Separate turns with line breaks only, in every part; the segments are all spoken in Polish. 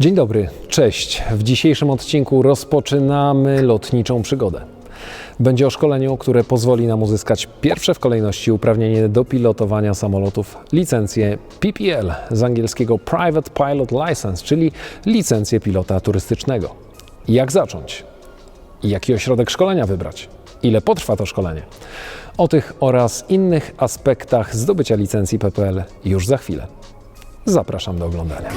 Dzień dobry, cześć. W dzisiejszym odcinku rozpoczynamy lotniczą przygodę. Będzie o szkoleniu, które pozwoli nam uzyskać pierwsze w kolejności uprawnienie do pilotowania samolotów, licencję PPL z angielskiego Private Pilot License, czyli licencję pilota turystycznego. Jak zacząć? Jaki ośrodek szkolenia wybrać? Ile potrwa to szkolenie? O tych oraz innych aspektach zdobycia licencji PPL już za chwilę. Zapraszam do oglądania.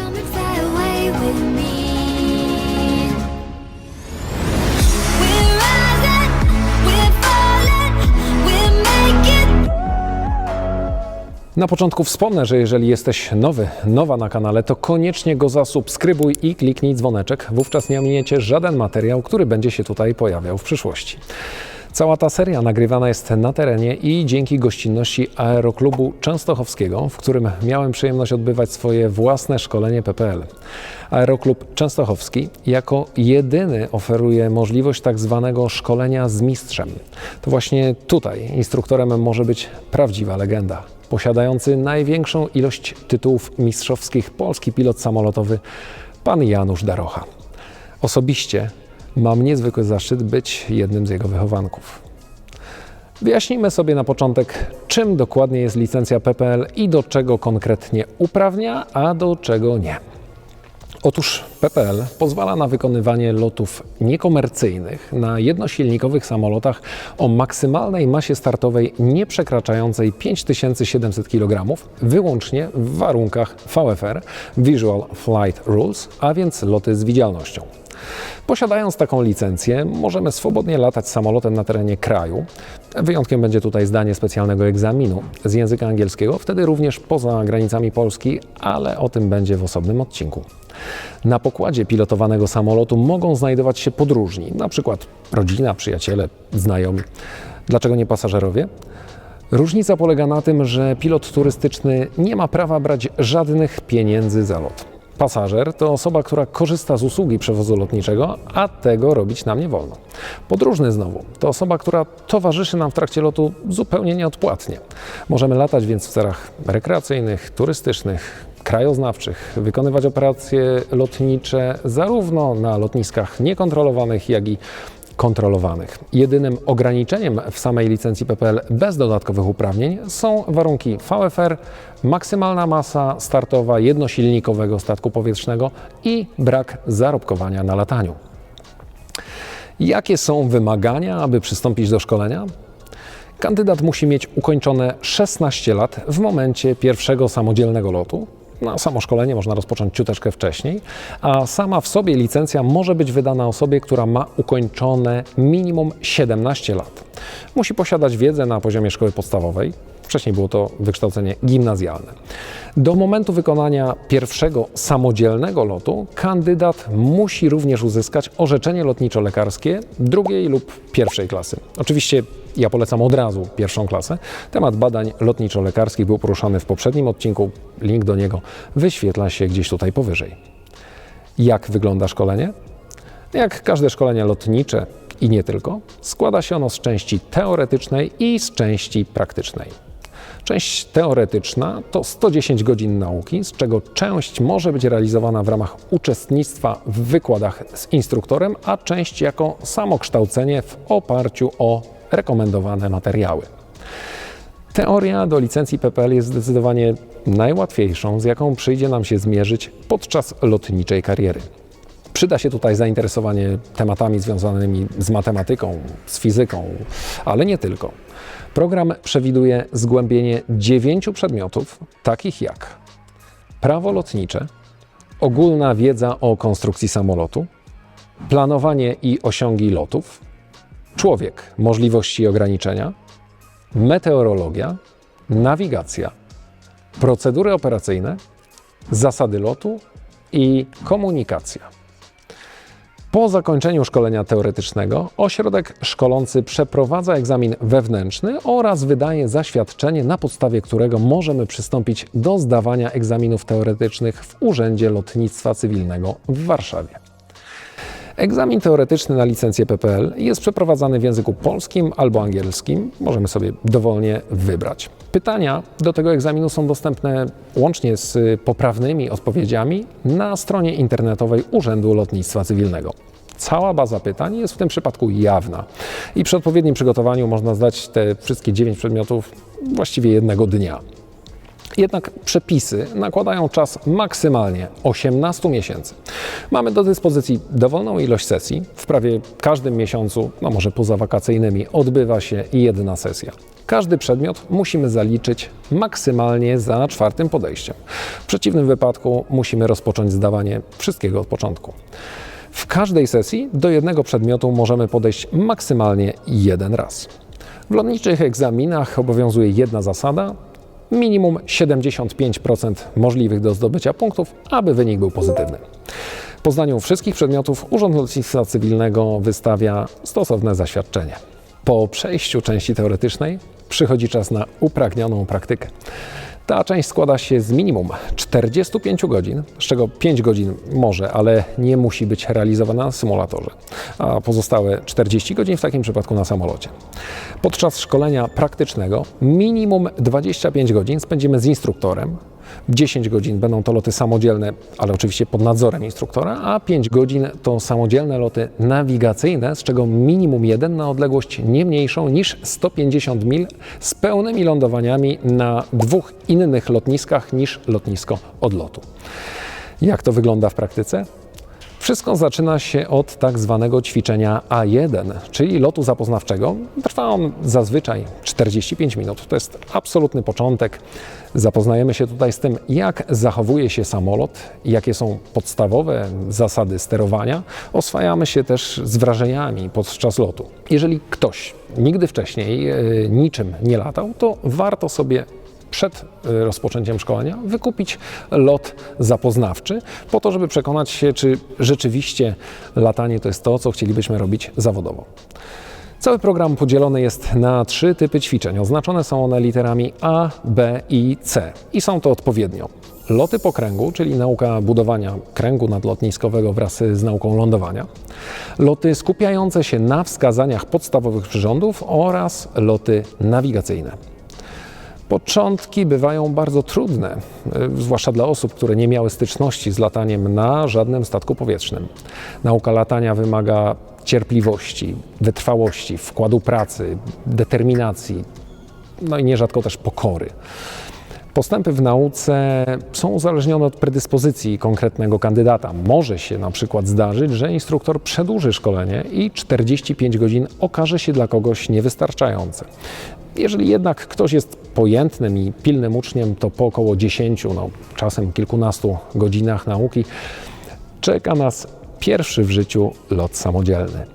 Na początku wspomnę, że jeżeli jesteś nowy, nowa na kanale, to koniecznie go zasubskrybuj i kliknij dzwoneczek. Wówczas nie ominiecie żaden materiał, który będzie się tutaj pojawiał w przyszłości. Cała ta seria nagrywana jest na terenie i dzięki gościnności Aeroklubu Częstochowskiego, w którym miałem przyjemność odbywać swoje własne szkolenie PPL. Aeroklub Częstochowski jako jedyny oferuje możliwość tak zwanego szkolenia z mistrzem. To właśnie tutaj instruktorem może być prawdziwa legenda posiadający największą ilość tytułów mistrzowskich polski pilot samolotowy, pan Janusz Darocha. Osobiście mam niezwykły zaszczyt być jednym z jego wychowanków. Wyjaśnijmy sobie na początek, czym dokładnie jest licencja PPL i do czego konkretnie uprawnia, a do czego nie. Otóż PPL pozwala na wykonywanie lotów niekomercyjnych na jednosilnikowych samolotach o maksymalnej masie startowej nie przekraczającej 5700 kg, wyłącznie w warunkach VFR Visual Flight Rules, a więc loty z widzialnością. Posiadając taką licencję, możemy swobodnie latać samolotem na terenie kraju. Wyjątkiem będzie tutaj zdanie specjalnego egzaminu z języka angielskiego, wtedy również poza granicami Polski, ale o tym będzie w osobnym odcinku. Na pokładzie pilotowanego samolotu mogą znajdować się podróżni, przykład rodzina, przyjaciele, znajomi. Dlaczego nie pasażerowie? Różnica polega na tym, że pilot turystyczny nie ma prawa brać żadnych pieniędzy za lot. Pasażer to osoba, która korzysta z usługi przewozu lotniczego, a tego robić nam nie wolno. Podróżny znowu to osoba, która towarzyszy nam w trakcie lotu zupełnie nieodpłatnie. Możemy latać więc w celach rekreacyjnych, turystycznych, krajoznawczych, wykonywać operacje lotnicze zarówno na lotniskach niekontrolowanych, jak i kontrolowanych. Jedynym ograniczeniem w samej licencji PPL bez dodatkowych uprawnień są warunki VFR, maksymalna masa startowa jednosilnikowego statku powietrznego i brak zarobkowania na lataniu. Jakie są wymagania, aby przystąpić do szkolenia? Kandydat musi mieć ukończone 16 lat w momencie pierwszego samodzielnego lotu. Na samo szkolenie można rozpocząć ciuteczkę wcześniej, a sama w sobie licencja może być wydana osobie, która ma ukończone minimum 17 lat. Musi posiadać wiedzę na poziomie szkoły podstawowej, wcześniej było to wykształcenie gimnazjalne. Do momentu wykonania pierwszego samodzielnego lotu kandydat musi również uzyskać orzeczenie lotniczo-lekarskie drugiej lub pierwszej klasy. Oczywiście ja polecam od razu pierwszą klasę. Temat badań lotniczo-lekarskich był poruszany w poprzednim odcinku. Link do niego wyświetla się gdzieś tutaj powyżej. Jak wygląda szkolenie? Jak każde szkolenie lotnicze i nie tylko, składa się ono z części teoretycznej i z części praktycznej. Część teoretyczna to 110 godzin nauki, z czego część może być realizowana w ramach uczestnictwa w wykładach z instruktorem, a część jako samokształcenie w oparciu o rekomendowane materiały. Teoria do licencji PPL jest zdecydowanie najłatwiejszą, z jaką przyjdzie nam się zmierzyć podczas lotniczej kariery. Przyda się tutaj zainteresowanie tematami związanymi z matematyką, z fizyką, ale nie tylko. Program przewiduje zgłębienie dziewięciu przedmiotów, takich jak prawo lotnicze, ogólna wiedza o konstrukcji samolotu, planowanie i osiągi lotów, człowiek, możliwości i ograniczenia, meteorologia, nawigacja, procedury operacyjne, zasady lotu i komunikacja. Po zakończeniu szkolenia teoretycznego ośrodek szkolący przeprowadza egzamin wewnętrzny oraz wydaje zaświadczenie, na podstawie którego możemy przystąpić do zdawania egzaminów teoretycznych w Urzędzie Lotnictwa Cywilnego w Warszawie. Egzamin teoretyczny na licencję PPL jest przeprowadzany w języku polskim albo angielskim. Możemy sobie dowolnie wybrać. Pytania do tego egzaminu są dostępne łącznie z poprawnymi odpowiedziami na stronie internetowej Urzędu Lotnictwa Cywilnego. Cała baza pytań jest w tym przypadku jawna i przy odpowiednim przygotowaniu można zdać te wszystkie dziewięć przedmiotów właściwie jednego dnia. Jednak przepisy nakładają czas maksymalnie 18 miesięcy. Mamy do dyspozycji dowolną ilość sesji. W prawie każdym miesiącu, no może poza wakacyjnymi, odbywa się jedna sesja. Każdy przedmiot musimy zaliczyć maksymalnie za czwartym podejściem. W przeciwnym wypadku musimy rozpocząć zdawanie wszystkiego od początku. W każdej sesji do jednego przedmiotu możemy podejść maksymalnie jeden raz. W lotniczych egzaminach obowiązuje jedna zasada: minimum 75% możliwych do zdobycia punktów, aby wynik był pozytywny. Po zdaniu wszystkich przedmiotów Urząd Lotnictwa Cywilnego wystawia stosowne zaświadczenie. Po przejściu części teoretycznej przychodzi czas na upragnioną praktykę. Ta część składa się z minimum 45 godzin, z czego 5 godzin może, ale nie musi być realizowana na symulatorze, a pozostałe 40 godzin w takim przypadku na samolocie. Podczas szkolenia praktycznego minimum 25 godzin spędzimy z instruktorem. 10 godzin będą to loty samodzielne, ale oczywiście pod nadzorem instruktora, a 5 godzin to samodzielne loty nawigacyjne, z czego minimum jeden na odległość nie mniejszą niż 150 mil z pełnymi lądowaniami na dwóch innych lotniskach niż lotnisko odlotu. Jak to wygląda w praktyce? Wszystko zaczyna się od tak zwanego ćwiczenia A1, czyli lotu zapoznawczego. Trwa on zazwyczaj 45 minut. To jest absolutny początek. Zapoznajemy się tutaj z tym, jak zachowuje się samolot, jakie są podstawowe zasady sterowania. Oswajamy się też z wrażeniami podczas lotu. Jeżeli ktoś nigdy wcześniej e, niczym nie latał, to warto sobie przed y, rozpoczęciem szkolenia wykupić lot zapoznawczy, po to, żeby przekonać się, czy rzeczywiście latanie to jest to, co chcielibyśmy robić zawodowo. Cały program podzielony jest na trzy typy ćwiczeń. Oznaczone są one literami A, B i C. I są to odpowiednio loty po kręgu, czyli nauka budowania kręgu nadlotniskowego wraz z nauką lądowania, loty skupiające się na wskazaniach podstawowych przyrządów oraz loty nawigacyjne. Początki bywają bardzo trudne, y, zwłaszcza dla osób, które nie miały styczności z lataniem na żadnym statku powietrznym. Nauka latania wymaga cierpliwości, wytrwałości, wkładu pracy, determinacji, no i nierzadko też pokory. Postępy w nauce są uzależnione od predyspozycji konkretnego kandydata. Może się na przykład zdarzyć, że instruktor przedłuży szkolenie i 45 godzin okaże się dla kogoś niewystarczające. Jeżeli jednak ktoś jest pojętnym i pilnym uczniem, to po około 10, no, czasem kilkunastu godzinach nauki czeka nas pierwszy w życiu lot samodzielny.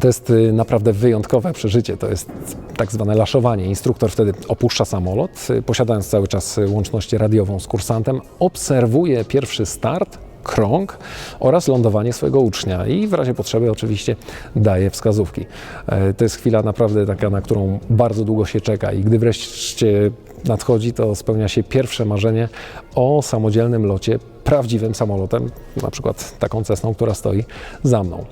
To jest y, naprawdę wyjątkowe przeżycie. To jest tak zwane laszowanie. Instruktor wtedy opuszcza samolot, y, posiadając cały czas y, łączność radiową z kursantem, obserwuje pierwszy start, krąg oraz lądowanie swojego ucznia i w razie potrzeby oczywiście daje wskazówki. E, To jest chwila naprawdę taka, na którą bardzo długo się czeka i gdy wreszcie nadchodzi, to spełnia się pierwsze marzenie o samodzielnym locie prawdziwym samolotem, na przykład taką Cessną, która stoi za mną.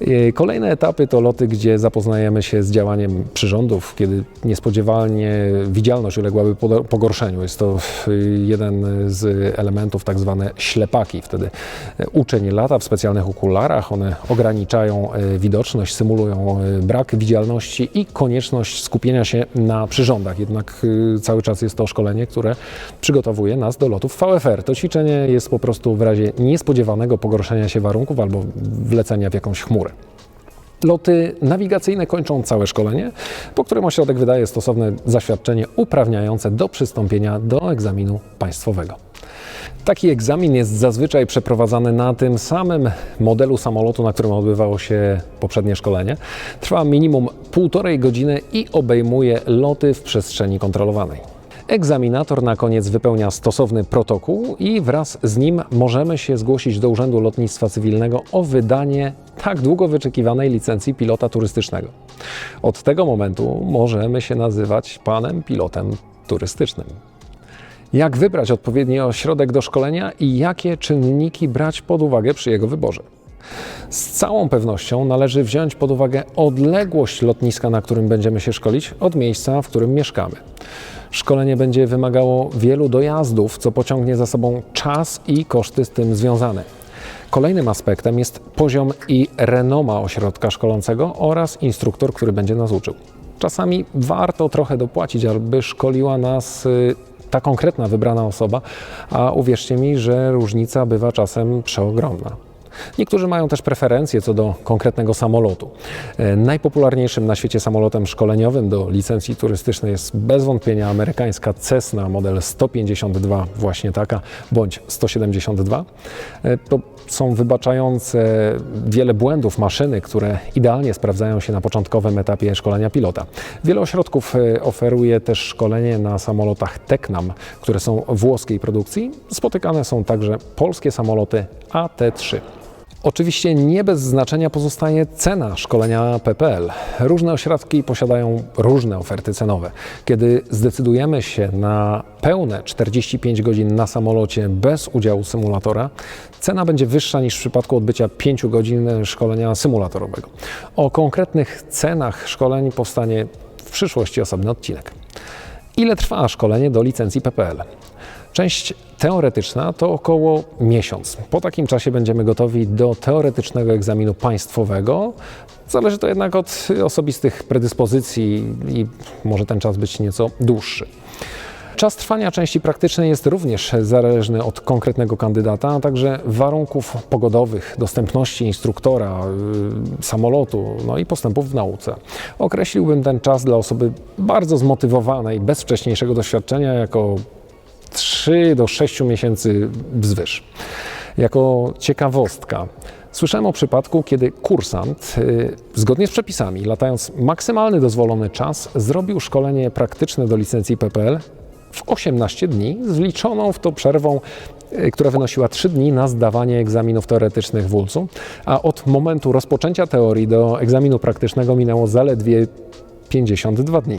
E, Kolejne etapy to loty, gdzie zapoznajemy się z działaniem przyrządów, kiedy niespodziewanie widzialność uległaby pogorszeniu. Jest to jeden z elementów, tak zwane ślepaki. Wtedy e, uczeń lata w specjalnych okularach, one ograniczają e, widoczność, symulują brak widzialności i konieczność skupienia się na przyrządach. Jednak cały czas jest to szkolenie, które przygotowuje nas do lotów VFR. To ćwiczenie jest po prostu w razie niespodziewanego pogorszenia się warunków albo wlecenia w jakąś chmurę. Loty nawigacyjne kończą całe szkolenie, po którym ośrodek wydaje stosowne zaświadczenie uprawniające do przystąpienia do egzaminu państwowego. Taki egzamin jest zazwyczaj przeprowadzany na tym samym modelu samolotu, na którym odbywało się poprzednie szkolenie. Trwa minimum półtorej godziny i obejmuje loty w przestrzeni kontrolowanej. Egzaminator na koniec wypełnia stosowny protokół i wraz z nim możemy się zgłosić do Urzędu Lotnictwa Cywilnego o wydanie tak długo wyczekiwanej licencji pilota turystycznego. Od tego momentu możemy się nazywać panem pilotem turystycznym. Jak wybrać odpowiedni ośrodek do szkolenia i jakie czynniki brać pod uwagę przy jego wyborze? Z całą pewnością należy wziąć pod uwagę odległość lotniska, na którym będziemy się szkolić, od miejsca, w którym mieszkamy. Szkolenie będzie wymagało wielu dojazdów, co pociągnie za sobą czas i koszty z tym związane. Kolejnym aspektem jest poziom i renoma ośrodka szkolącego oraz instruktor, który będzie nas uczył. Czasami warto trochę dopłacić, aby szkoliła nas y, ta konkretna wybrana osoba, a uwierzcie mi, że różnica bywa czasem przeogromna. Niektórzy mają też preferencje co do konkretnego samolotu. E, Najpopularniejszym na świecie samolotem szkoleniowym do licencji turystycznej jest bez wątpienia amerykańska Cessna model 152, właśnie taka, bądź 172. E, To są wybaczające wiele błędów maszyny, które idealnie sprawdzają się na początkowym etapie szkolenia pilota. Wiele ośrodków e, oferuje też szkolenie na samolotach Tecnam, które są włoskiej produkcji. Spotykane są także polskie samoloty AT-3. Oczywiście nie bez znaczenia pozostaje cena szkolenia PPL. Różne ośrodki posiadają różne oferty cenowe. Kiedy zdecydujemy się na pełne 45 godzin na samolocie bez udziału symulatora, cena będzie wyższa niż w przypadku odbycia 5 godzin szkolenia symulatorowego. O konkretnych cenach szkoleń powstanie w przyszłości osobny odcinek. Ile trwa szkolenie do licencji PPL? Część teoretyczna to około miesiąc. Po takim czasie będziemy gotowi do teoretycznego egzaminu państwowego. Zależy to jednak od osobistych predyspozycji i może ten czas być nieco dłuższy. Czas trwania części praktycznej jest również zależny od konkretnego kandydata, a także warunków pogodowych, dostępności instruktora, yy, samolotu, no i postępów w nauce. Określiłbym ten czas dla osoby bardzo zmotywowanej, bez wcześniejszego doświadczenia, jako 3 do 6 miesięcy wzwyż. Jako ciekawostka, słyszałem o przypadku, kiedy kursant, y, zgodnie z przepisami, latając maksymalny dozwolony czas, zrobił szkolenie praktyczne do licencji PPL w 18 dni, z wliczoną w to przerwą, y, która wynosiła 3 dni na zdawanie egzaminów teoretycznych w ULC-u, a od momentu rozpoczęcia teorii do egzaminu praktycznego minęło zaledwie 52 dni.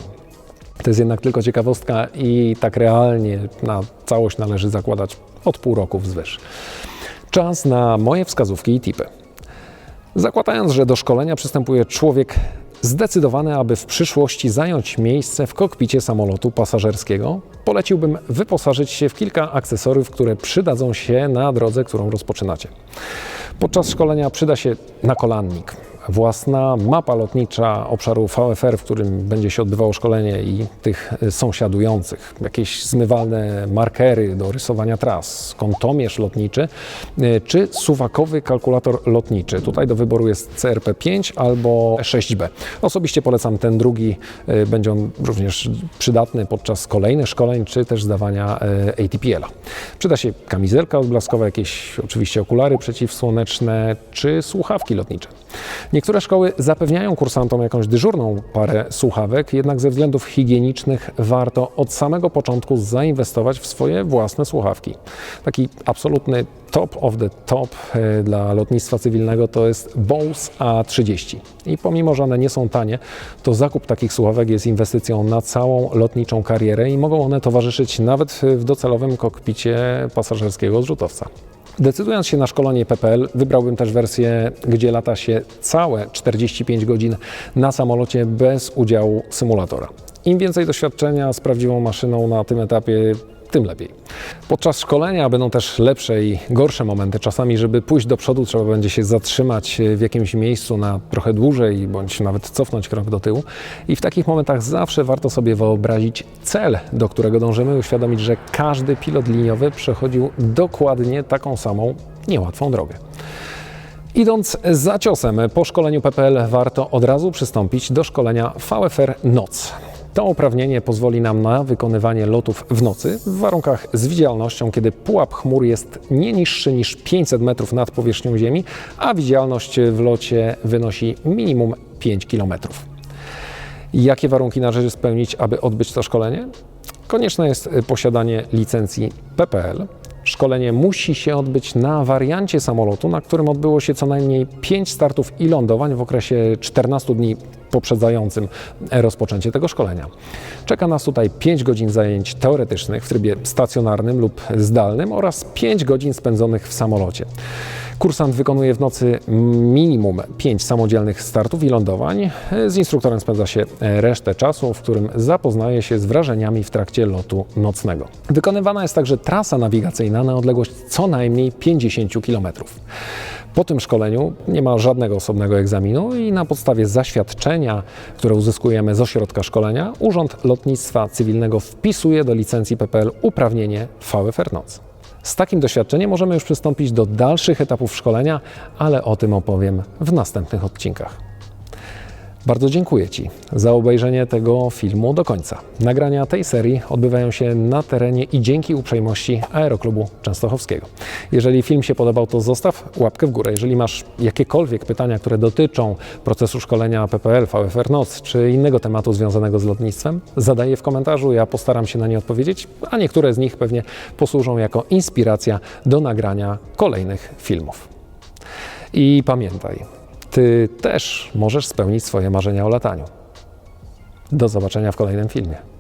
To jest jednak tylko ciekawostka i tak realnie na całość należy zakładać od pół roku wzwyż. Czas na moje wskazówki i tipy. Zakładając, że do szkolenia przystępuje człowiek zdecydowany, aby w przyszłości zająć miejsce w kokpicie samolotu pasażerskiego, poleciłbym wyposażyć się w kilka akcesoriów, które przydadzą się na drodze, którą rozpoczynacie. Podczas szkolenia przyda się nakolannik, własna mapa lotnicza obszaru VFR, w którym będzie się odbywało szkolenie i tych y, sąsiadujących, jakieś zmywalne markery do rysowania tras, kątomierz lotniczy, y, czy suwakowy kalkulator lotniczy. Tutaj do wyboru jest CRP5 albo 6B. Osobiście polecam ten drugi, y, będzie on również przydatny podczas kolejnych szkoleń, czy też zdawania ATPL-a. Przyda się kamizelka odblaskowa, jakieś oczywiście okulary przeciwsłoneczne, czy słuchawki lotnicze. Niektóre szkoły zapewniają kursantom jakąś dyżurną parę słuchawek, jednak ze względów higienicznych warto od samego początku zainwestować w swoje własne słuchawki. Taki absolutny top of the top e, dla lotnictwa cywilnego to jest Bose A30. I pomimo, że one nie są tanie, to zakup takich słuchawek jest inwestycją na całą lotniczą karierę i mogą one towarzyszyć nawet w docelowym kokpicie pasażerskiego odrzutowca. Decydując się na szkolenie PPL, wybrałbym też wersję, gdzie lata się całe 45 godzin na samolocie bez udziału symulatora. Im więcej doświadczenia z prawdziwą maszyną na tym etapie, tym lepiej. Podczas szkolenia będą też lepsze i gorsze momenty. Czasami, żeby pójść do przodu, trzeba będzie się zatrzymać w jakimś miejscu na trochę dłużej, bądź nawet cofnąć krok do tyłu. I w takich momentach zawsze warto sobie wyobrazić cel, do którego dążymy, uświadomić, że każdy pilot liniowy przechodził dokładnie taką samą niełatwą drogę. Idąc za ciosem po szkoleniu PPL warto od razu przystąpić do szkolenia VFR NOC. To uprawnienie pozwoli nam na wykonywanie lotów w nocy w warunkach z widzialnością, kiedy pułap chmur jest nie niższy niż 500 metrów nad powierzchnią Ziemi, a widzialność w locie wynosi minimum 5 km. Jakie warunki należy spełnić, aby odbyć to szkolenie? Konieczne jest posiadanie licencji PPL. Szkolenie musi się odbyć na wariancie samolotu, na którym odbyło się co najmniej 5 startów i lądowań w okresie 14 dni poprzedzającym rozpoczęcie tego szkolenia. Czeka nas tutaj 5 godzin zajęć teoretycznych w trybie stacjonarnym lub zdalnym oraz 5 godzin spędzonych w samolocie. Kursant wykonuje w nocy minimum 5 samodzielnych startów i lądowań. Z instruktorem spędza się resztę czasu, w którym zapoznaje się z wrażeniami w trakcie lotu nocnego. Wykonywana jest także trasa nawigacyjna na odległość co najmniej 50 km. Po tym szkoleniu nie ma żadnego osobnego egzaminu i na podstawie zaświadczenia, które uzyskujemy z ośrodka szkolenia, Urząd Lotnictwa Cywilnego wpisuje do licencji PPL uprawnienie VFR Noc. Z takim doświadczeniem możemy już przystąpić do dalszych etapów szkolenia, ale o tym opowiem w następnych odcinkach. Bardzo dziękuję Ci za obejrzenie tego filmu do końca. Nagrania tej serii odbywają się na terenie i dzięki uprzejmości Aeroklubu Częstochowskiego. Jeżeli film się podobał, to zostaw łapkę w górę. Jeżeli masz jakiekolwiek pytania, które dotyczą procesu szkolenia PPL, VFR NOC czy innego tematu związanego z lotnictwem, zadaj je w komentarzu. Ja postaram się na nie odpowiedzieć, a niektóre z nich pewnie posłużą jako inspiracja do nagrania kolejnych filmów. I pamiętaj, ty też możesz spełnić swoje marzenia o lataniu. Do zobaczenia w kolejnym filmie.